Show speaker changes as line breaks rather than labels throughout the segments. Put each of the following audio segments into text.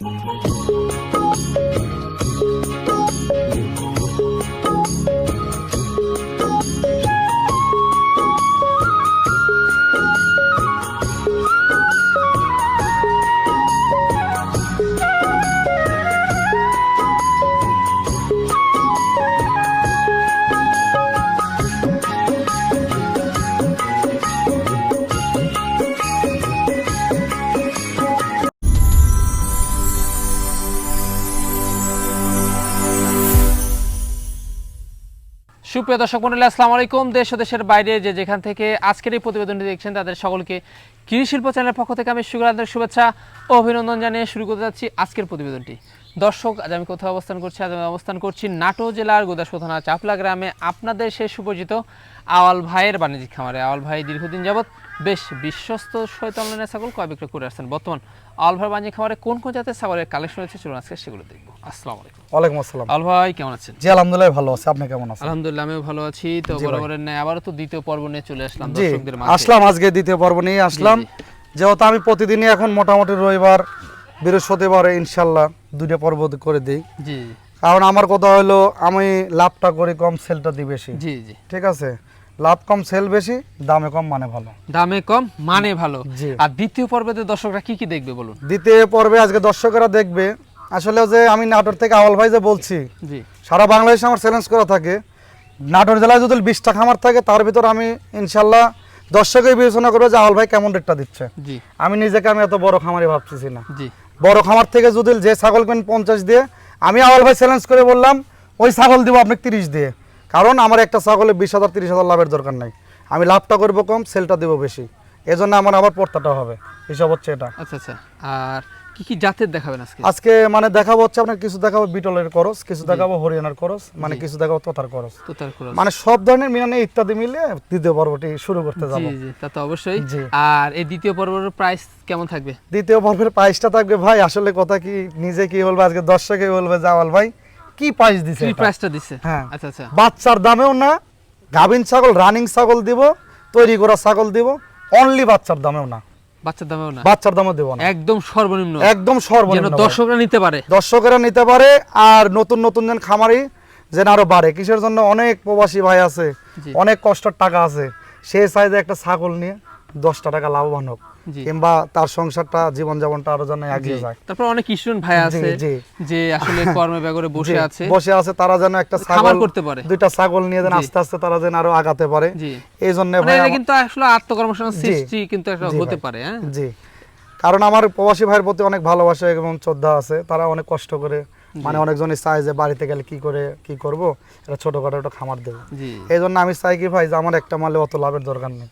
Música সুপ্রিয় দর্শক মন্ডলী, আসসালামু আলাইকুম। দেশ ও দেশের বাইরে যে যেখান থেকে আজকের এই প্রতিবেদনটি দেখছেন, তাদের সকলকে কৃষি শিল্প চ্যানেলের পক্ষ থেকে আমি সুগারাদের শুভেচ্ছা ও অভিনন্দন জানিয়ে শুরু করতে যাচ্ছি আজকের প্রতিবেদনটি। দর্শক, আজ আমি কোথাও অবস্থান করছি? আজ আমি অবস্থান করছি নাটো জেলার গোদাসপুর থানা চাপলা গ্রামে আপনাদের সে সুপরিচিত আওয়াল ভাইয়ের বাণিজ্যিক খামারে। আওয়াল ভাই দীর্ঘদিন যাবৎ বেশ বিশ্বস্ত শৈতলনের ছাগল ক্রয় বিক্রয় করে আসছেন। বর্তমান ভাইয়ের বাণিজ্যিক খামারে কোন কোন জাতের ছাগলের কালেকশন রয়েছে চলুন আজকে সেগুলো দেখব। আসসালামু আলাইকুম।
ওয়ালাইকুম আসসালাম।
আওয়াল ভাই কেমন আছেন?
জি আলহামদুলিল্লাহ ভালো আছে। আপনি কেমন আছেন?
আলহামদুলিল্লাহ আমিও ভালো আছি। তো বরাবরের ন্যায় আবারও তো দ্বিতীয় পর্ব নিয়ে চলে আসলাম দর্শকদের মাঝে।
আসলাম আজকে দ্বিতীয় পর্ব নিয়ে আসলাম। যেহেতু আমি প্রতিদিনই এখন মোটামুটি রবিবার বৃহস্পতিবার ইনশাল্লাহ দুইটা পর্ব করে দিই।
জি।
কারণ আমার কথা হলো আমি লাভটা করি কম সেলটা দিই বেশি।
জি জি।
ঠিক আছে? লাভ কম সেল বেশি দামে কম মানে ভালো।
দামে কম মানে ভালো। আর দ্বিতীয় পর্বেতে দর্শকরা কি কি দেখবে বলুন?
দ্বিতীয় পর্বে আজকে দর্শকরা দেখবে আসলে যে আমি নাটোর থেকে আওয়াল ভাই যে বলছি
জি।
সারা বাংলাদেশে আমার চ্যালেঞ্জ করা থাকে। নাটোর জেলায় যদি বিশটা খামার থাকে তার ভিতর আমি ইনশাল্লাহ দর্শকের বিবেচনা করব যে আওয়াল ভাই কেমন রেটটা দিচ্ছে।
জি।
আমি নিজেকে আমি এত বড় খামারি ভাবতেছি না।
জি।
বড় খামার থেকে যদি যে ছাগল কিন পঞ্চাশ দিয়ে আমি আওয়াল ভাই চ্যালেঞ্জ করে বললাম ওই ছাগল দিব আপনাকে তিরিশ দিয়ে। কারণ আমার একটা ছাগলে বিশ হাজার তিরিশ হাজার লাভের দরকার নাই। আমি লাভটা করব কম সেলটা দেবো বেশি। এজন্য আমার আবার পড়তাটা হবে। হিসাব হচ্ছে এটা।
আচ্ছা আচ্ছা। আর কি কি জাতের দেখাবেন আজকে?
আজকে মানে দেখাবো হচ্ছে আপনার কিছু দেখাবো বিটলের করস কিছু দেখাবো হরিয়ানার করস মানে কিছু দেখাবো তোতার করস
তো তার করে
মানে সব ধরনের মিলানে ইত্যাদি মিলে দ্বিতীয় পর্বটি শুরু করতে
জি
যাব।
জি তা তো অবশ্যই।
জি।
আর এই দ্বিতীয় পর্বের প্রাইস কেমন থাকবে?
দ্বিতীয় পর্বের প্রাইসটা থাকবে ভাই আসলে কথা কি নিজে কি বলবে আজকে দর্শকে বলবে জাওয়াল ভাই। কি প্রাইস দিছে
কি? প্রাইসটা দিচ্ছে
হ্যাঁ।
আচ্ছা আচ্ছা।
বাচ্চার দামেও না গাভিন ছাগল রানিং ছাগল দিব তৈরি করা ছাগল দিব অনলি বাচ্চার দামেও না।
বাচ্চার দামেও না?
বাচ্চার দামও দেব না।
একদম সর্বনিম্ন।
একদম সর্বনিম্ন ভাই।
দর্শকরা নিতে পারে।
দর্শকেরা নিতে পারে আর নতুন নতুন যেন খামারি যেন আরও বাড়ে। কিসের জন্য? অনেক প্রবাসী ভাই আছে অনেক কষ্টের টাকা আছে। সেই সাইজে একটা ছাগল নিয়ে দশটা টাকা লাভবান হোক। কিংবা তার সংসারটা জীবনযাপনটা আরও যেন এগিয়ে যায়।
তারপর অনেক স্টুডেন্ট ভাই আছে যে আসলে কর্মে ব্যাগরে বসে আছে।
বসে আছে তারা যেন একটা ছাগল
করতে পারে।
দুইটা ছাগল নিয়ে যেন আস্তে আস্তে তারা যেন আরও আগাতে পারে। এই জন্য
মানে
ভাই
কিন্তু আসলে আত্মকর্মসংস্থান সৃষ্টি কিন্তু একটা হতে পারে হ্যাঁ?
জি। কারণ আমার প্রবাসী ভাইয়ের প্রতি অনেক ভালোবাসা এবং শ্রদ্ধা আছে। তারা অনেক কষ্ট করে মানে অনেকজনই চায় যে বাড়িতে গেলে কি করে কি করব? এটা ছোটখাটো একটা খামার দেবো। এই জন্য আমি চাই কি ভাই যে আমার একটা মালে অত লাভের দরকার নেই।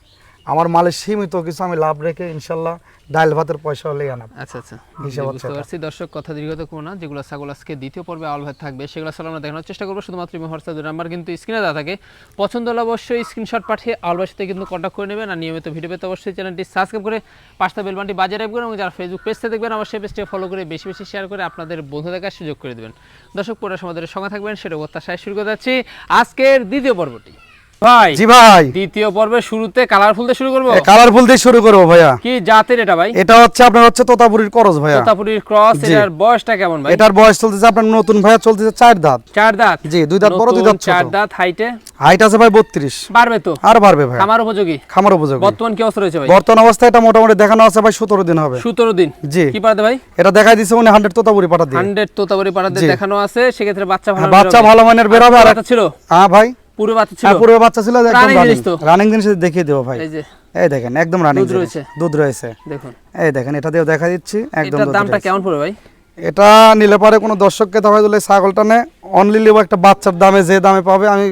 আমার মালে সীমিত কিছু আমি লাভ রেখে ইনশাল্লাহ ডাল ভাতের পয়সা হলেই আনাব।
আচ্ছা আচ্ছা। বুঝতে পারছি। দর্শক কথা দীর্ঘত করব না। যেগুলো ছাগল আজকে দ্বিতীয় পর্বে আল ভাত থাকবে সেগুলো আসলে আমরা দেখানোর চেষ্টা করব। শুধুমাত্র ইমো নাম্বার কিন্তু স্ক্রিনে দেওয়া থাকে। পছন্দ হলে অবশ্যই স্ক্রিনশট পাঠিয়ে আল ভাইয়ের সাথে কিন্তু কন্ট্যাক্ট করে নেবেন। আর নিয়মিত ভিডিও পেতে অবশ্যই চ্যানেলটি সাবস্ক্রাইব করে পাঁচটা বেলবানটি বাজে রাখবেন এবং যারা ফেসবুক পেজতে দেখবেন অবশ্যই পেজটি ফলো করে বেশি বেশি শেয়ার করে আপনাদের বন্ধু দেখার সুযোগ করে দেবেন। দর্শক পুরো আমাদের সঙ্গে থাকবেন সেটা প্রত্যাশায় শুরু করে যাচ্ছি আজকের দ্বিতীয় পর্বটি। ভাই
জি ভাই।
দ্বিতীয় পর্বের শুরুতে কালারফুল দিয়ে শুরু করব?
কালারফুল দিয়ে শুরু করব ভাইয়া।
কি জাতের এটা ভাই?
এটা হচ্ছে আপনার হচ্ছে তোতাপুরির করজ ভাইয়া।
তোতাপুরির ক্রস এটার বয়সটা কেমন ভাই?
এটার বয়স চলতেছে আপনার নতুন ভাইয়া চলতেছে চার দাঁত।
চার দাঁত?
জি দুই দাঁত বড় দুই দাঁত
চার দাঁত হাইটে
হাইট আছে ভাই বত্রিশ।
বাড়বে তো?
আর বাড়বে ভাই
খামার উপযোগী?
খামার উপযোগী।
বর্তমান কি অবস্থা রয়েছে ভাই?
বর্তমান অবস্থায় এটা মোটামুটি দেখানো আছে ভাই সতেরো দিন হবে।
সতেরো দিন।
জি।
কি পাঠাতে ভাই?
এটা দেখাই দিছে উনি হান্ড্রেড তোতাপুরি পাঠা দিয়ে
হান্ড্রেড তোতাবাড়ি পাঠাতে
জি।
দেখানো আছে সেক্ষেত্রে বাচ্চা ভালো
হ্যাঁ, বাচ্চা ভালো মানের বেরোবে আর
বাচ্চা ছিল?
হ্যাঁ ভাই।
পুরো বাচ্চা ছিল।
হ্যাঁ, পূর্বে বাচ্চা ছিল একদম। রানিং জিনিস দেখিয়ে দেবো ভাই।
এই যে।
এই দেখেন একদম রানিং
দুধ রয়েছে।
দুধ রয়েছে।
দেখুন।
এই দেখেন এটা দিয়েও দেখা দিচ্ছি একদম
দামটা কেমন পড়বে ভাই?
এটা নিলে পারে কোনো দর্শককে দেখা দিলে ছাগলটা নে অনলি নেব একটা বাচ্চার দামে যে দামে পাবে আমি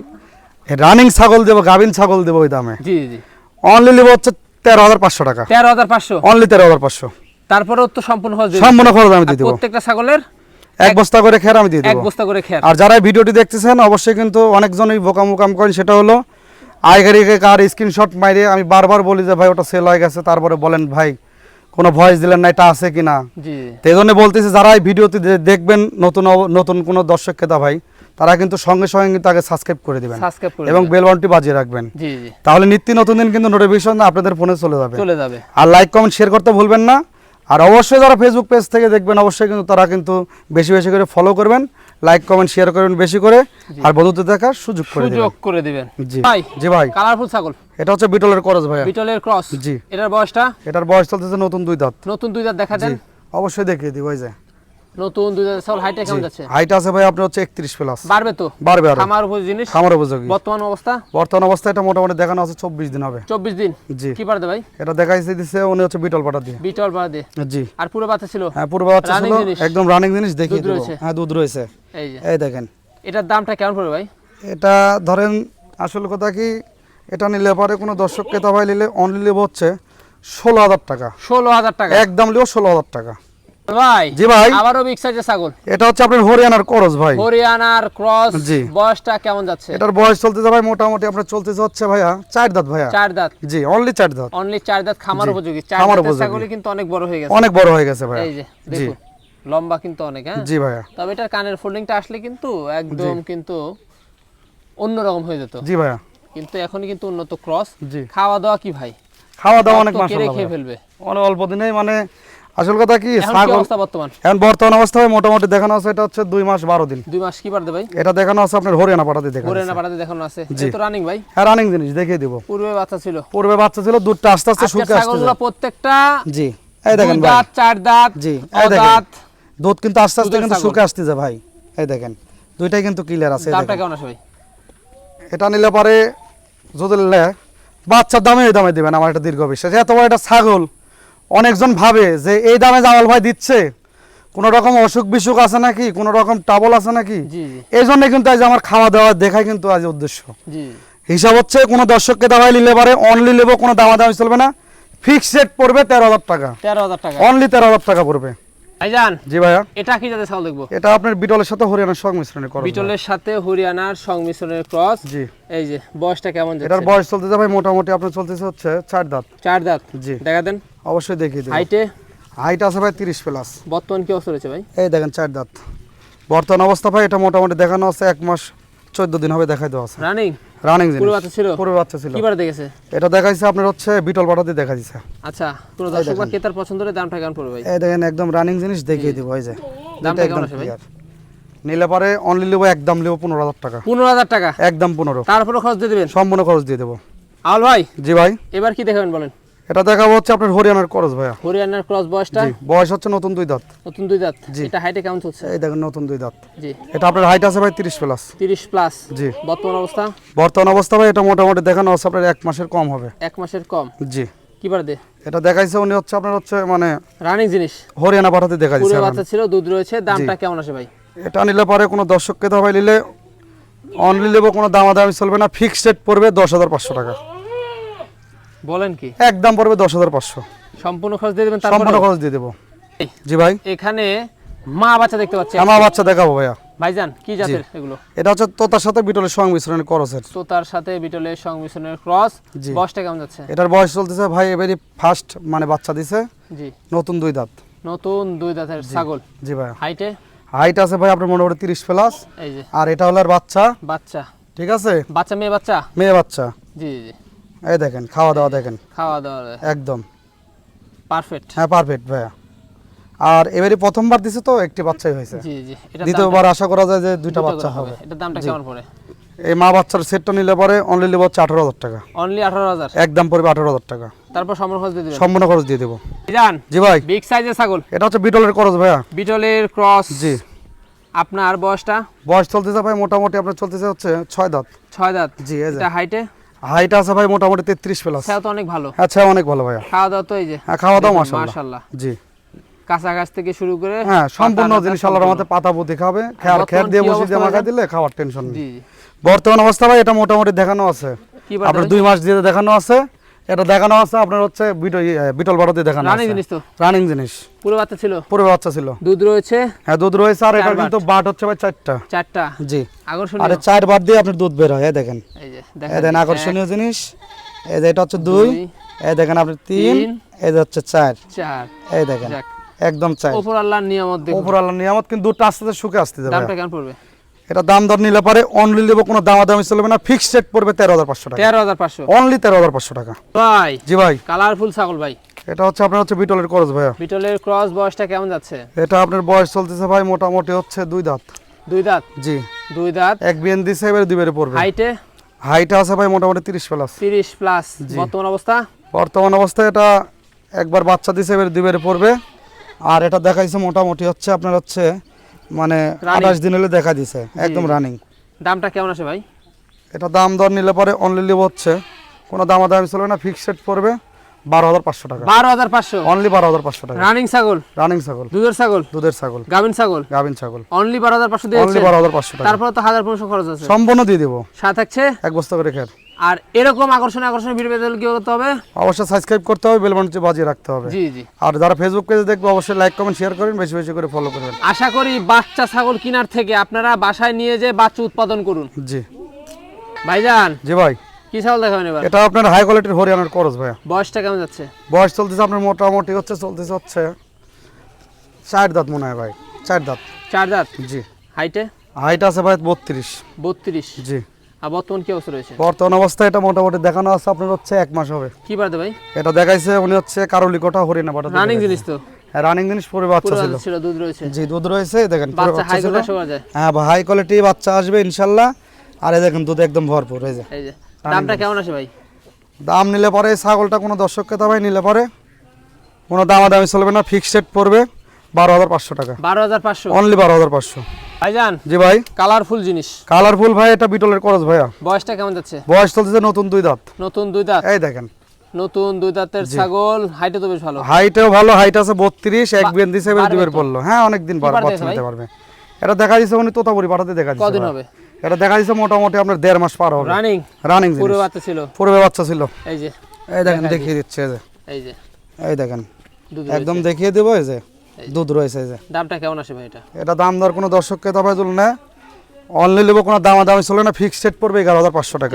রানিং ছাগল দেবো গাভিন ছাগল দেবো ওই দামে।
জি জি
অনলি নেব হচ্ছে তেরো হাজার পাঁচশো টাকা।
তেরো হাজার পাঁচশো?
অনলি তেরো হাজার পাঁচশো।
তারপরেও তো সম্পূর্ণ খরচ
সম্পূর্ণ খরচ আমি
আর
দিয়ে দেবো।
প্রত্যেকটা ছাগলের
এক বস্তা করে খের আমি দিয়ে
এক বস্তা করে খেয়ার
আর যারা ভিডিওটি দেখতেছেন অবশ্যই কিন্তু অনেকজনই বোকাম বোকাম করেন সেটা হলো আইগারিকে কার স্ক্রিনশট মাইরে আমি বারবার বলি যে ভাই ওটা সেল হয়ে গেছে। তারপরে বলেন ভাই কোনো ভয়েস দিলেন না এটা আছে কিনা?
জি।
তো জন্য বলতেছি যারা এই ভিডিওটি দেখবেন নতুন নতুন কোনো দর্শক ক্রেতা ভাই তারা কিন্তু সঙ্গে সঙ্গে কিন্তু আগে সাবস্ক্রাইব করে দিবেন। এবং। বেল বাটনটি বাজিয়ে রাখবেন।
জি জি।
তাহলে নিত্য নতুন দিন কিন্তু নোটিফিকেশন আপনাদের ফোনে চলে যাবে।
চলে যাবে।
আর লাইক কমেন্ট শেয়ার করতে ভুলবেন না। আর অবশ্যই যারা ফেসবুক পেজ থেকে দেখবেন অবশ্যই কিন্তু তারা কিন্তু বেশি বেশি করে ফলো করবেন লাইক কমেন্ট শেয়ার করবেন বেশি করে আর বন্ধুত্ব দেখার সুযোগ করে
সুযোগ করে দিবেন।
জি।
ভাই
জি ভাই।
কালারফুল ছাগল।
এটা হচ্ছে বিটলের ক্রস ভাই
বিটলের ক্রস
জি।
এটার বয়সটা?
এটার বয়স চলতেছে নতুন দুই দাঁত।
নতুন দুই দাঁত দেখা দেন।
অবশ্যই দেখিয়ে দিই ওই যে।
নতুন দুই দাঁত ছাগল কেমন যাচ্ছে
হাইট আছে ভাই আপনার হচ্ছে একত্রিশ প্লাস
বাড়বে তো?
বাড়বে
আরও। উপর জিনিস?
উপযোগী।
বর্তমান অবস্থা?
বর্তমান অবস্থায় এটা মোটামুটি দেখানো আছে চব্বিশ দিন হবে।
চব্বিশ দিন?
জি।
কি ভাই?
এটা দেখাইছে দিচ্ছে উনি হচ্ছে বিটল পাটা দিয়ে।
বিটল বাড়া দিয়ে?
জি।
আর পুরো বাচ্চা ছিল?
হ্যাঁ পূর্ব বাচ্চা ছিল একদম রানিং জিনিস দেখিয়ে
রয়েছে।
হ্যাঁ দুধ রয়েছে।
এই যে।
এই দেখেন।
এটার দামটা কেমন পড়বে ভাই?
এটা ধরেন আসল কথা কি এটা নিলে পরে কোনো দর্শক ক্রেতা ভাই নিলে অনলি হচ্ছে ষোলো হাজার টাকা।
ষোলো হাজার টাকা।
একদম নেব ষোলো হাজার টাকা।
ভাই
জি ভাই।
আবারও বিগ সাইজের ছাগল।
এটা হচ্ছে আপনার হরিয়ানার করজ ভাই।
হরিয়ানার ক্রস
জি।
বয়সটা কেমন যাচ্ছে?
এটার বয়স চলতেছে ভাই মোটামুটি আপনার চলতেছে হচ্ছে ভাইয়া চার দাঁত ভাইয়া।
চার দাঁত।
জি অনলি চার দাঁত।
অনলি চার দাঁত খামার উপযোগী। চার
খামার
দাঁতের
উপযোগী।
কিন্তু অনেক বড় হয়ে গেছে।
অনেক বড় হয়ে গেছে ভাইয়া।
এই যে লম্বা কিন্তু অনেক হ্যাঁ?
জি ভাইয়া।
তবে এটার কানের ফোল্ডিংটা আসলে কিন্তু একদম কিন্তু অন্যরকম হয়ে যেত।
জি ভাইয়া।
কিন্তু এখন কিন্তু উন্নত ক্রস।
জি।
খাওয়া দাওয়া কি ভাই?
খাওয়া দাওয়া অনেক
কেড়ে খেয়ে ফেলবে।
অল্প দিনেই মানে আসল কথা কি?
এখন
ছাগল
অবস্থা
এখন বর্তমান অবস্থায় মোটামুটি দেখানো আছে এটা হচ্ছে দুই মাস বারো দিন।
দুই মাস কি পারবে ভাই?
এটা দেখানো আছে আপনার হরিয়ানা পাঠাতে দেখানো
করে
আছে।
না পাঠাতে দেখানো আছে। তো রানিং ভাই।
হ্যাঁ রানিং জিনিস দেখিয়ে দিব।
পূর্বে বাচ্চা ছিল।
পূর্বে বাচ্চা ছিল দুধটা আস্তে আস্তে
আজকের
শুকে আসছে
ছাগলগুলো প্রত্যেকটা
জি। এই দেখেন ভাই।
দাঁত চার দাঁত
জি। এই দেখেন।
দাঁত।
দুধ কিন্তু আস্তে আস্তে কিন্তু
ছাগল।
শুকে আসতেছে ভাই। এই দেখেন। দুইটাই কিন্তু ক্লিয়ার আছে
দামটা কেমন আছে ভাই?
এটা নিলে পরে যদি বাচ্চার দামে দামে দিবেন আমার একটা দীর্ঘ বিশ্বাস। এত বড় একটা ছাগল অনেকজন ভাবে যে এই দামে জামাল ভাই দিচ্ছে। কোনো রকম অসুখ বিসুখ আছে নাকি? কোনো রকম টাবল আছে নাকি? এই জন্য কিন্তু আজ আমার খাওয়া দাওয়া দেখাই কিন্তু আজ উদ্দেশ্য। হিসাব হচ্ছে কোনো দর্শককে দাবাই নিলে পারে অনলি নেব কোনো দামাদামি চলবে না। ফিক্সড রেট পড়বে তেরো হাজার টাকা।
তেরো হাজার টাকা।
অনলি তেরো হাজার টাকা পড়বে।
ভাইজান
জি ভাইয়া।
এটা কি যাতে ছাগল দেখব?
এটা আপনার বিটলের সাথে হরিয়ানার সংমিশ্রণে করো
বিটলের সাথে হরিয়ানার সংমিশ্রণের ক্রস
জি।
এই যে বয়সটা কেমন
এটার বয়স চলতেছে ভাই মোটামুটি আপনার চলতেছে হচ্ছে চার দাঁত।
চার দাঁত।
জি।
দেখা দেন।
অবশ্যই দেখিয়ে দেবো।
হাইটে
হাইট আছে ভাই তিরিশ প্লাস
বর্তমান কি অবস্থা রয়েছে ভাই?
এই দেখেন চার দাঁত। বর্তমান অবস্থা ভাই এটা মোটামুটি দেখানো আছে এক মাস চোদ্দ দিন হবে দেখাই দেওয়া আছে।
রানিং
রানিং
পুরো বাচ্চা ছিল?
পুরো বাচ্চা ছিল।
কি বার দেখেছে?
এটা দেখাইছে আপনার হচ্ছে বিটল পাঠাতে দেখা দিছে
আচ্ছা কোনো দর্শক বা ক্রেতার পছন্দ হলে দামটা কেমন পড়বে ভাই?
এই দেখেন একদম রানিং জিনিস দেখিয়ে দিব এই যে।
দামটা কেমন আছে ভাই?
নিলে পরে অনলি নেব একদম নেব পনেরো হাজার টাকা।
পনেরো হাজার টাকা?
একদম পনেরো।
তারপরে খরচ দিয়ে দেবেন?
সম্পূর্ণ খরচ দিয়ে দেবো।
আউল ভাই?
জি ভাই।
এবার কি দেখাবেন বলেন?
এটা দেখাবো হচ্ছে আপনার হরিয়ানার খরচ ভাইয়া।
হরিয়ানার ক্রস বয়সটা?
বয়স হচ্ছে নতুন দুই দাঁত।
নতুন দুই দাঁত?
জি।
এটা হাইটে কেমন চলছে?
এই দেখেন নতুন দুই দাঁত।
জি।
এটা আপনার হাইট আছে ভাই তিরিশ প্লাস
তিরিশ প্লাস
জি।
বর্তমান অবস্থা?
বর্তমান অবস্থা ভাই এটা মোটামুটি দেখানো আছে আপনার এক মাসের কম হবে।
এক মাসের কম?
জি।
কি বার দে
এটা দেখাইছে উনি হচ্ছে আপনার হচ্ছে মানে
রানিং জিনিস?
হরিয়ানা পাঠাতে দেখা
পুরো বাচ্চা ছিল দুধ রয়েছে দামটা কেমন আসে ভাই?
এটা নিলে পরে কোনো দর্শককে দাবাই নিলে অনলি নেব কোনো দামাদামি চলবে না ফিক্সড রেট পড়বে দশ হাজার পাঁচশো টাকা।
বলেন কি?
একদম পড়বে দশ হাজার পাঁচশো।
সম্পূর্ণ খরচ দিয়ে দেবেন
সম্পূর্ণ খরচ দিয়ে দেবো। জি ভাই।
এখানে মা বাচ্চা দেখতে পাচ্ছি।
আমার বাচ্চা দেখাবো ভাইয়া।
ভাইজান কি জাতের এগুলো?
এটা হচ্ছে তোতার সাথে বিটলের সংমিশ্রণের করসের
তো তার সাথে বিটলের সংমিশ্রণের ক্রস বয়সটা কেমন যাচ্ছে?
এটার বয়স চলতেছে ভাই এবারই ফার্স্ট মানে বাচ্চা দিছে।
জি।
নতুন দুই দাঁত।
নতুন দুই দাঁতের ছাগল।
জি ভাইয়া।
হাইটে
হাইট আছে ভাই আপনার মোটামুটি তিরিশ প্লাস
এই যে।
আর এটা হলো আর বাচ্চা।
বাচ্চা।
ঠিক আছে?
বাচ্চা মেয়ে বাচ্চা?
মেয়ে বাচ্চা।
জি জি।
এই দেখেন খাওয়া দাওয়া দেখেন।
খাওয়া দাওয়া
একদম।
পারফেক্ট।
হ্যাঁ পারফেক্ট ভাইয়া। আর এবারে প্রথমবার দিছে তো একটি বাচ্চাই হয়েছে।
জি জি
দ্বিতীয়বার আশা করা যায় যে দুইটা বাচ্চা হবে।
এটার দামটা কেমন পড়ে?
এই মা বাচ্চার সেটটা নিলে পরে অনলি নেব হচ্ছে আঠারো হাজার টাকা।
অনলি আঠারো হাজার?
একদম পড়বে আঠারো হাজার টাকা।
তারপর সম্পূর্ণ খরচ দিয়ে
সম্পূর্ণ খরচ দিয়ে দেবো।
জান
জি ভাই।
বিগ সাইজের ছাগল?
এটা হচ্ছে বিটলের খরচ ভাইয়া।
বিটলের ক্রস
জি।
আপনার বয়সটা?
বয়স চলতেছে ভাই মোটামুটি আপনার চলতেছে হচ্ছে ছয় দাঁত।
ছয় দাঁত।
জি
এটা হাইটে
হাইট আছে ভাই মোটামুটি তেত্রিশ প্লাস
সেও তো অনেক ভালো।
আচ্ছা অনেক ভালো ভাইয়া।
খাওয়া দাওয়া তো এই যে।
হ্যাঁ খাওয়া দাওয়া মাশাআল্লাহ।
মাশাআল্লাহ।
জি।
কাঁচা গাছ থেকে শুরু করে
হ্যাঁ সম্পূর্ণ জিনিস আল্লাহর। মতে পাতা পুঁতি খাবে খেয়ার
বর্তমান
খেয়ার দিয়ে বসে দিয়ে মাখা দিলে খাওয়ার টেনশন নেই। বর্তমান অবস্থা ভাই এটা মোটামুটি দেখানো আছে।
কি
আপনার দুই মাস দিয়ে দেখানো আছে। এটা দেখানো আছে আপনার হচ্ছে বিটল বিটল দেখানো
রানিং জিনিস তো।
রানিং জিনিস।
পুরো বাচ্চা ছিল?
পুরো বাচ্চা ছিল।
দুধ রয়েছে?
হ্যাঁ দুধ রয়েছে আর এটা কিন্তু বাট। হচ্ছে ভাই চারটা।
চারটা?
জি।
আকর্ষণীয়।
আরে চার বার দিয়ে আপনার দুধ বের হয় এই দেখেন।
এই যে দেখেন।
আকর্ষণীয় জিনিস। এই যে এটা হচ্ছে দুই। এই দেখেন আপনি তিন। এই যে হচ্ছে চার।
চার।
এই দেখেন একদম চার।
ওপর আল্লাহর নিয়ামত দেখুন।
উপর আল্লাহ নিয়ামত কিন্তু দুধটা আস্তে আস্তে শুকে আসতে যাবে
দামটা কেমন পড়বে?
এটা দাম দর নিলে পারে অনলি দেবো কোনো দামাদামি চলবে না। ফিক্সড রেট পড়বে তেরো হাজার পাঁচশো টাকা।
তেরো হাজার পাঁচশো।
অনলি তেরো হাজার পাঁচশো টাকা।
ভাই
জি ভাই।
কালারফুল ছাগল ভাই।
এটা হচ্ছে আপনার হচ্ছে বিটলের করজ ভাইয়া।
বিটলের ক্রস বয়সটা কেমন যাচ্ছে?
এটা আপনার বয়স চলতেছে ভাই মোটামুটি হচ্ছে দুই দাঁত।
দুই দাঁত?
জি।
দুই দাঁত?
এক বিএন দিছে এবারে দুই বেড়ে পড়বে।
হাইটে
হাইট আছে ভাই মোটামুটি তিরিশ প্লাস
তিরিশ প্লাস
জি।
বর্তমান অবস্থা?
বর্তমান অবস্থায় এটা একবার বাচ্চা দিছে এবারে দুই বেড়ে পড়বে। আর এটা দেখাইছে মোটামুটি হচ্ছে আপনার হচ্ছে মানে আঠাশ দিন হলে দেখা দিছে একদম রানিং
দামটা কেমন আছে ভাই?
এটা দাম দর নিলে পরে অনলি হচ্ছে। কোনো দামাদামি চলবে না ফিক্সড পড়বে। বারো হাজার পাঁচশো টাকা।
বারো হাজার পাঁচশো?
অনলি বারো হাজার পাঁচশো টাকা।
রানিং ছাগল?
রানিং ছাগল।
দুধের ছাগল?
দুধের ছাগল।
গাভিন ছাগল?
গাভিন ছাগল।
অনলি বারো হাজার পাঁচশো
অনলি
দিয়েছে
বারো হাজার পাঁচশো টাকা।
তারপরে তো হাজার পনেরোশো খরচ আছে।
সম্পূর্ণ দিয়ে দেবো।
সাথে থাকছে
এক বস্তা করে খের।
আর এরকম আকর্ষণীয় আকর্ষণীয় ভিডিও পেতে হলে কি করতে হবে?
অবশ্যই সাবস্ক্রাইব করতে হবে বাজিয়ে রাখতে হবে।
জি জি।
আর যারা ফেসবুক পেজে দেখবে অবশ্যই লাইক কমেন্ট শেয়ার করেন বেশি বেশি করে ফলো করবেন।
আশা করি বাচ্চা ছাগল কেনার থেকে আপনারা বাসায় নিয়ে যে বাচ্চা উৎপাদন করুন।
জি।
ভাইজান?
জি ভাই।
কি ছাগল দেখাবেন এবার?
এটা আপনার হাই কোয়ালিটির হরিয়ানার করস ভাইয়া।
বয়সটা কেমন যাচ্ছে?
বয়স চলতেছে আপনার মোটামুটি হচ্ছে চলতেছে হচ্ছে চার দাঁত মনে হয় ভাই চার দাঁত।
চার দাঁত?
জি।
হাইটে
হাইট আছে ভাই বত্রিশ।
বত্রিশ?
জি।
আর বর্তমান কি অবস্থা রয়েছে?
বর্তমান অবস্থায় এটা মোটামুটি দেখানো আছে আপনার হচ্ছে এক মাস হবে।
কি ভাই?
এটা দেখাইছে উনি হচ্ছে কারুলি কোটা হরিয়ানা বাটা
রানিং জিনিস তো।
রানিং জিনিস পরে বাচ্চা ছিল।
ছিল দুধ রয়েছে।
জি দুধ রয়েছে দেখেন
বাচ্চা
বাচ্চা
হাই
হ্যাঁ কোয়ালিটি বাচ্চা আসবে ইনশাল্লাহ। আর এই দেখেন দুধ একদম ভরপুর এই যে।
দামটা কেমন আসে ভাই?
দাম নিলে পরে এই ছাগলটা কোনো দর্শককে দাবাই নিলে পরে কোনো দামাদামি চলবে না ফিক্সড পড়বে বারো হাজার পাঁচশো টাকা।
বারো হাজার পাঁচশো?
অনলি বারো হাজার পাঁচশো।
ভাইজান
জি ভাই।
কালারফুল জিনিস।
কালারফুল ভাই এটা বিটলের করজ ভাইয়া।
বয়সটা কেমন যাচ্ছে?
বয়স চলতেছে নতুন দুই দাঁত।
নতুন দুই দাঁত?
এই দেখেন।
নতুন দুই দাঁতের ছাগল হাইটে তো বেশ ভালো।
হাইটেও ভালো হাইট আছে বত্রিশ এক
বা-
বিয়ান দিছে এবার পড়ল হ্যাঁ অনেকদিন পর বাচ্চা নিতে পারবে। এটা দেখা দিচ্ছে উনি তোতাপুরি পাঠাতে দেখা দিচ্ছে
কদিন হবে?
এটা দেখা দিচ্ছে মোটামুটি আপনার দেড় মাস পার হবে।
রানিং
রানিং
পুরো বাচ্চা ছিল?
পূর্বে বাচ্চা ছিল।
এই যে।
এই দেখেন দেখিয়ে দিচ্ছে এই যে।
এই যে।
এই দেখেন। একদম দেখিয়ে দেবো এই যে। দুধ রয়েছে এই যে।
দামটা কেমন আসে ভাই এটা?
এটা দাম দর কোনো দর্শককে তবে তুল না অনলি নেব কোনো দামা দামি চলে না ফিক্সড রেট পড়বে এগারো হাজার পাঁচশো টাকা।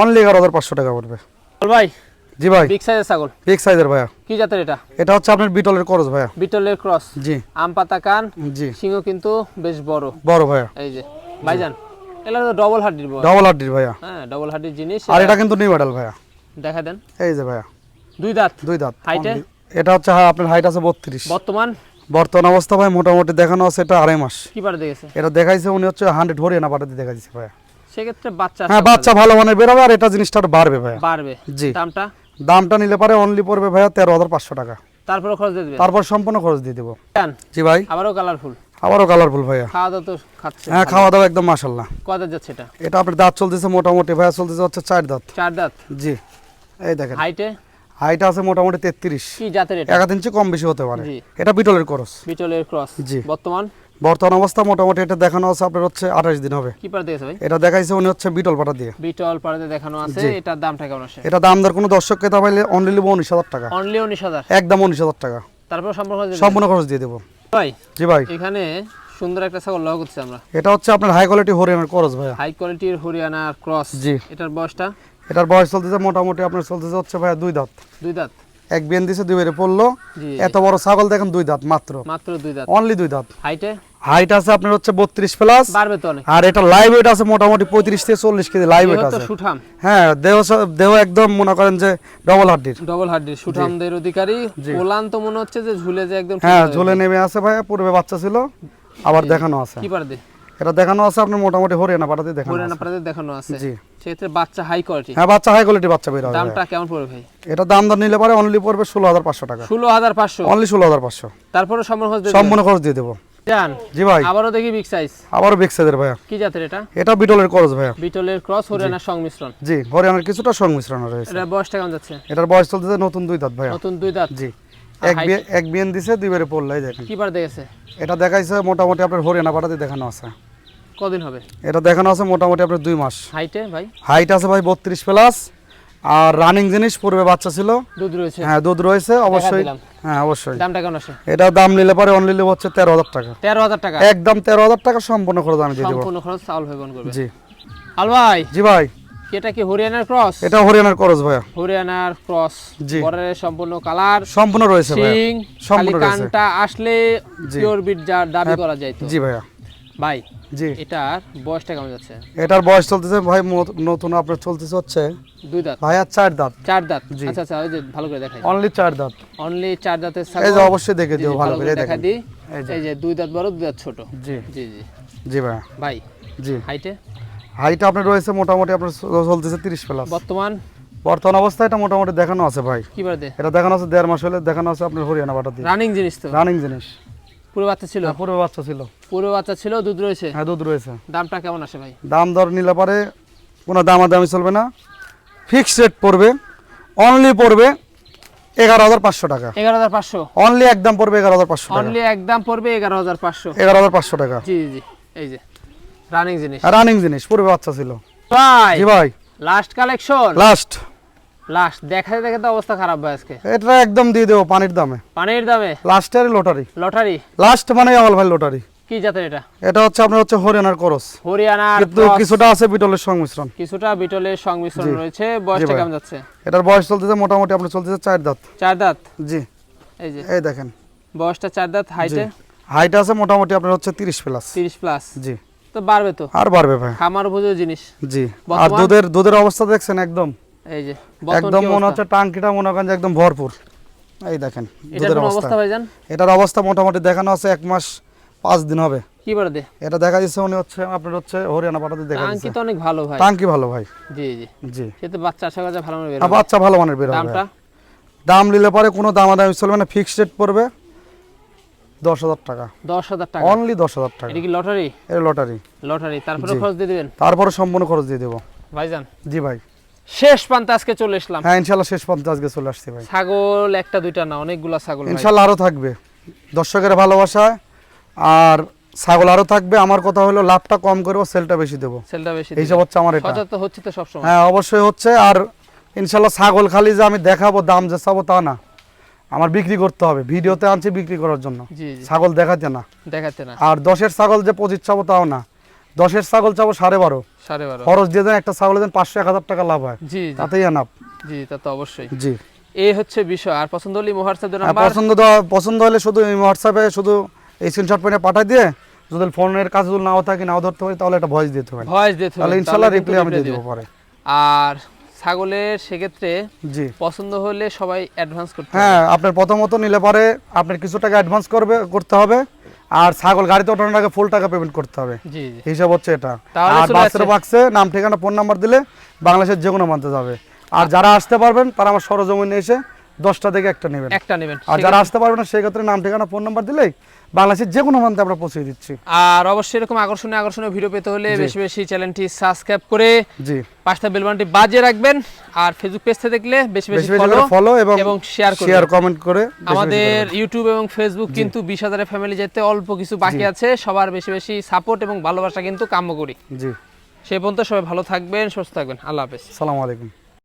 অনলি এগারো হাজার পাঁচশো টাকা পড়বে।
ভাই
জি ভাই।
বিগ সাইজের ছাগল?
বিগ সাইজের ভাইয়া।
কি জাতের এটা?
এটা হচ্ছে আপনার বিটলের করজ ভাইয়া।
বিটলের ক্রস।
জি।
আম পাতা কান
জি।
সিংহ কিন্তু বেশ বড়।
বড় ভাইয়া।
এই যে। ভাইজান এটা তো ডবল হাড্ডির বয়
ডবল আড্ডির ভাইয়া।
হ্যাঁ ডবল হাড্ডির জিনিস।
আর এটা কিন্তু নিউ মডেল ভাইয়া।
দেখা দেন।
এই যে ভাইয়া।
দুই দাঁত।
দুই দাঁত। এটা হচ্ছে আপনার হাইট আছে বত্রিশ।
বর্তমান?
বর্তমান অবস্থা ভাই মোটামুটি দেখানো আছে এটা আড়াই মাস।
কি পারে দেখেছে
এটা দেখাইছে উনি হচ্ছে হান্ড্রেড হরিয়ানা পাঠাতে দেখা দিচ্ছে ভাইয়া।
সেক্ষেত্রে বাচ্চা
হ্যাঁ বাচ্চা ভালো মানের বেরোবে আর এটা জিনিসটা বাড়বে ভাইয়া।
বাড়বে।
জি।
দামটা?
দামটা নিলে পরে অনলি পড়বে ভাইয়া তেরো হাজার পাঁচশো টাকা।
তারপরে খরচ দিয়ে
তারপর সম্পূর্ণ খরচ দিয়ে দেবো। জি ভাই।
আবারও কালারফুল
আবারও কালারফুল ভাইয়া।
খাওয়া দাওয়া তো খাচ্ছে।
হ্যাঁ খাওয়া দাওয়া একদম মাসাল্লাহ
কত যাচ্ছে এটা?
এটা আপনার দাঁত চলতেছে মোটামুটি ভাইয়া চলতেছে হচ্ছে চার দাঁত।
চার দাঁত?
জি। এই দেখেন।
হাইটে
হাইট আছে মোটামুটি তেত্রিশ।
কি জাতের এটা?
এক ইঞ্চি কম বেশি হতে পারে। এটা বিটলের করস।
বিটলের ক্রস।
জি।
বর্তমান?
বর্তমান অবস্থা মোটামুটি এটা দেখানো আছে আপনার হচ্ছে আঠাশ দিন হবে।
কি পারে দেখেছে ভাই?
এটা দেখাইছে উনি হচ্ছে বিটল পাটা দিয়ে।
বিটল পাড়াতে দেখানো আছে। এটার দামটা কেমন আসে?
এটা দাম দর কোনো দর্শককে তা পাইলে অনলি লিবো উনিশ হাজার টাকা।
অনলি উনিশ হাজার?
একদম উনিশ হাজার টাকা।
তারপর সম্পর্ক
সম্পূর্ণ খরচ দিয়ে দেবো।
ভাই
জি ভাই।
এখানে সুন্দর একটা ছাগল লগ করছি আমরা।
এটা হচ্ছে আপনার হাই কোয়ালিটি হরিয়ানার ক্রস ভাই
হাই কোয়ালিটির হরিয়ানার ক্রস।
জি।
এটার বয়সটা?
এটার বয়স চলতেছে মোটামুটি আপনার চলতেছে হচ্ছে ভাইয়া দুই দাঁত।
দুই দাঁত।
এক বিয়ান দিছে দুই বেড়ে পড়ল। এত বড় ছাগল দেখেন দুই দাঁত মাত্র।
মাত্র দুই দাঁত।
অনলি দুই দাঁত।
হাইটে
হাইট আছে আপনার হচ্ছে বত্রিশ প্লাস
বাড়বে তো অনেক
আর এটা লাইভ ওয়েট আছে মোটামুটি পঁয়ত্রিশ থেকে চল্লিশ কেজি লাইভ ওয়েট আছে।
সুঠাম।
হ্যাঁ দেহ দেহ একদম মনে করেন যে ডবল হাড্ডির।
ডবল হাড্ডির সুঠামদের অধিকারী। ওলান তো মনে হচ্ছে যে ঝুলে যে একদম
হ্যাঁ ঝুলে নেমে আছে ভাইয়া পূর্বে বাচ্চা ছিল আবার দেখানো আছে।
কি পারে দে
এটা দেখানো আছে আপনার মোটামুটি হরিয়ানা পাঠাতে দেখানো
হরিয়ানা। পাড়াতে দেখানো আছে।
জি।
সেক্ষেত্রে বাচ্চা হাই কোয়ালিটি
হ্যাঁ বাচ্চা হাই কোয়ালিটি বাচ্চা বের হবে।
দামটা কেমন পড়বে ভাই?
এটা দাম দর নিলে পরে অনলি পড়বে ষোলো হাজার পাঁচশো টাকা।
ষোলো হাজার পাঁচশো?
অনলি ষোলো হাজার পাঁচশো।
তারপরে সম্পূর্ণ খরচ দিয়ে
খরচ দিয়ে দেবো।
যান
জি ভাই।
আবারও দেখি বিগ সাইজ
আবারও বেক্সাদের ভাইয়া।
কি জাতের এটা?
এটা বিটলের ভাইয়া।
বিটলের ক্রস হরিয়ানার সংমিশ্রণ।
জি হরিয়ানার কিছুটা সংমিশ্রণ রয়েছে।
এটা বয়সটা কেমন যাচ্ছে?
এটার বয়স চলতেছে নতুন দুই দাঁত ভাইয়া।
নতুন দুই দাঁত।
জি। এক বিয়ে এক বিয়েন দিছে দুই বারে পড়লাই দেখেন।
কি পার দেখেছে
এটা দেখাইছে মোটামুটি আপনার হরিয়ানা পাঠাতে দেখানো আছে।
কদিন হবে?
এটা দেখানো আছে মোটামুটি আপনার দুই মাস।
হাইটে ভাই?
হাইট আছে ভাই বত্রিশ প্লাস। আর রানিং জিনিস পূর্বে বাচ্চা ছিল।
দুধ রয়েছে।
হ্যাঁ দুধ রয়েছে অবশ্যই। হ্যাঁ অবশ্যই।
দামটা কেমন আসে?
এটা দাম নিলে পরে অনলি নেব হচ্ছে তেরো হাজার টাকা।
তেরো হাজার টাকা?
একদম তেরো হাজার টাকা সম্পূর্ণ খরচ আমি দিয়ে দেবো।
সম্পূর্ণ খরচ চাউল ভাই করবে।
জি।
আল ভাই?
জি ভাই।
এটা কি হরিয়ানার ক্রস
এটা হরিয়ানার খরচ ভাইয়া।
হরিয়ানার ক্রস
জি।
বর্ডারের সম্পূর্ণ কালার
সম্পূর্ণ রয়েছে ভাইয়া।
সিং
সম্পূর্ণ রয়েছে।
কানটা আসলে। পিওর বিট যা দাবি করা যায় তো।
জি ভাইয়া।
ভাই
জি।
এটার বয়সটা কেমন যাচ্ছে?
এটার বয়স চলতেছে ভাই নতুন আপনার চলতেছে হচ্ছে
দুই দাঁত।
ভাই আর চার দাঁত।
চার দাঁত?
জি।
আচ্ছা আচ্ছা ওই যে ভালো করে দেখাই।
অনলি চার দাঁত।
অনলি চার দাঁতের
এই যে অবশ্যই দেখে দিও ভালো করে
দেখা দিই।
এই যে।
দুই দাঁত বড় দুই দাঁত ছোট।
জি।
জি জি।
জি ভাই।
ভাই
জি।
হাইটে
হাইট আপনার রয়েছে মোটামুটি আপনার চলতেছে তিরিশ প্লাস
বর্তমান?
বর্তমান অবস্থায় এটা মোটামুটি দেখানো আছে ভাই।
কি বাদে
এটা দেখানো আছে দেড় মাস হলে দেখানো আছে আপনার হরিয়ানা বাটা দিয়ে
রানিং জিনিস তো।
রানিং জিনিস।
পুরো বাচ্চা ছিল?
হ্যাঁ, পুরো বাচ্চা ছিল।
পুরো বাচ্চা ছিল দুধ রয়েছে?
হ্যাঁ দুধ রয়েছে।
দামটা কেমন আসে ভাই?
দাম দর নিলে পরে কোনো দামাদামি চলবে না। ফিক্সড রেট পড়বে। অনলি পড়বে এগারো হাজার পাঁচশো টাকা।
এগারো হাজার পাঁচশো?
অনলি একদম পড়বে এগারো হাজার পাঁচশো
অনলি একদম পড়বে এগারো হাজার পাঁচশো।
এগারো হাজার পাঁচশো টাকা।
জি জি জি। এই যে রানিং জিনিস।
রানিং জিনিস পূর্বে বাচ্চা ছিল।
ভাই
জি ভাই।
লাস্ট কালেকশন
লাস্ট
লাস্ট দেখাতে দেখাতে অবস্থা খারাপ ভাই আজকে।
এটা একদম দিয়ে দেবো পানির দামে।
পানির দামে?
লাস্টের লটারি
লটারি
লাস্ট মানে আমল ভাই লটারি
কি জাতের এটা?
এটা হচ্ছে আপনার হচ্ছে হরিয়ানার করস।
হরিয়ানার
কিন্তু কিছুটা আছে বিটলের সংমিশ্রণ।
কিছুটা বিটলের সংমিশ্রণ রয়েছে। বয়সটা কেমন যাচ্ছে?
এটার বয়স চলতেছে মোটামুটি আপনার চলতেছে চার দাঁত।
চার দাঁত?
জি।
এই যে।
এই দেখেন।
বয়সটা চার দাঁত হাইটে
হাইট আছে মোটামুটি আপনার হচ্ছে তিরিশ প্লাস
তিরিশ প্লাস
জি।
তো বাড়বে তো?
আর বাড়বে ভাই।
খামার উপযোগী জিনিস।
জি। আর দুধের দুধের অবস্থা দেখছেন একদম।
এই যে
একদম মনে হচ্ছে টাঙ্কিটা মনে করেন একদম ভরপুর। এই দেখেন দুধের অবস্থা।
ভাইজান?
এটার অবস্থা মোটামুটি দেখানো আছে এক মাস পাঁচ দিন হবে।
কি বাড়ে
এটা দেখা যাচ্ছে উনি হচ্ছে আপনার হচ্ছে হরিয়ানা পাঠাতে দেখা
টাঙ্কি তো অনেক ভালো ভাই।
টাঙ্কি ভালো ভাই।
জি জি।
জি।
সে তো বাচ্চা আশা করা যায় ভালো বের হবে।
বাচ্চা ভালো মানের বের হবে।
দামটা?
দাম নিলে পরে কোনো দামাদামি চলবে না ফিক্সড রেট পড়বে দশ হাজার টাকা।
দশ হাজার টাকা?
অনলি দশ হাজার টাকা।
এটা কি লটারি?
এর লটারি।
লটারি তারপরে খরচ দিয়ে দিবেন?
তারপরে সম্পূর্ণ খরচ দিয়ে দেবো।
ভাইজান?
জি ভাই।
শেষ পান্তে আজকে চলে এসলাম
হ্যাঁ ইনশাল্লাহ শেষ পর্যন্ত আজকে চলে আসছি ভাই।
ছাগল একটা দুইটা না অনেকগুলা ছাগল
ইনশাল্লাহ আরও থাকবে। দর্শকের ভালোবাসায় আর ছাগল আরও থাকবে। আমার কথা হলো লাভটা কম করব সেলটা বেশি দেবো।
সেলটা বেশি
এইসব হচ্ছে আমার এটা।
সচেতন হচ্ছে তো সবসময়।
হ্যাঁ অবশ্যই হচ্ছে। আর ইনশাল্লাহ ছাগল খালি যে আমি দেখাবো দাম যে চাবো তা না। আমার বিক্রি করতে হবে। ভিডিওতে আনছি বিক্রি করার জন্য। ছাগল দেখাতে না।
দেখাতে না।
আর দশের ছাগল যে পঁচিশ চাবো তাও না। দশের ছাগল চাবো সাড়ে বারো। খরচ দিয়ে দেন একটা ছাগলের দেন পাঁচশো এক হাজার টাকা লাভ হয়।
জি
তাতেই আনাপ
জি তা তো অবশ্যই।
জি।
এই হচ্ছে বিষয় আর পছন্দ হলে হোয়াটসঅ্যাপ
হ্যাঁ,
নাম্বার।
পছন্দ পছন্দ হলে শুধু হোয়াটসঅ্যাপে শুধু স্ক্রিনশট পেনে পাঠাই দিয়ে যদি ফোনের কাছে যদি নাও থাকে নাও ধরতে পারি তাহলে একটা ভয়েস দিতে হবে
ভয়েস দিতে হবে,
তাহলে
কিন্তু
রিপ্লাই আমি দিয়ে দিবে। পরে।
আর ছাগলের সেক্ষেত্রে
জি।
পছন্দ হলে সবাই অ্যাডভান্স করতে
হ্যাঁ আপনার প্রথমত নিলে পরে আপনার কিছু টাকা অ্যাডভান্স করবে করতে হবে। আর ছাগল গাড়িতে ওঠানোর আগে ফুল টাকা পেমেন্ট করতে হবে। হিসাব হচ্ছে এটা। আর বাসের বাক্সে নাম ঠিকানা ফোন নাম্বার দিলে বাংলাদেশের যে কোনো মানতে যাবে। আর যারা আসতে পারবেন তারা আমার সরজমিনে এসে দশটা থেকে একটা নেবেন।
একটা নেবেন
আর যারা আসতে পারবেন না সেক্ষেত্রে নাম ঠিকানা ফোন নাম্বার দিলেই বাংলাদেশের যে কোনো মানতে আমরা পৌঁছে দিচ্ছি।
আর অবশ্যই এরকম আকর্ষণীয় আকর্ষণীয় ভিডিও পেতে হলে বেশি বেশি চ্যানেলটি সাবস্ক্রাইব করে
জি।
পাঁচটা বেলবানটি বাজিয়ে রাখবেন আর ফেসবুক পেজ থেকে দেখলে বেশি
বেশি
ফলো
এবং
এবং শেয়ার করবেন।
শেয়ার কমেন্ট করে
আমাদের ইউটিউব এবং ফেসবুক কিন্তু বিশ হাজারের ফ্যামিলি যেতে অল্প কিছু বাকি আছে। সবার বেশি বেশি সাপোর্ট এবং ভালোবাসা কিন্তু কাম্য করি।
জি।
সে পর্যন্ত সবাই ভালো থাকবেন সুস্থ থাকবেন। আল্লাহ হাফেজ।
সালামু আলাইকুম।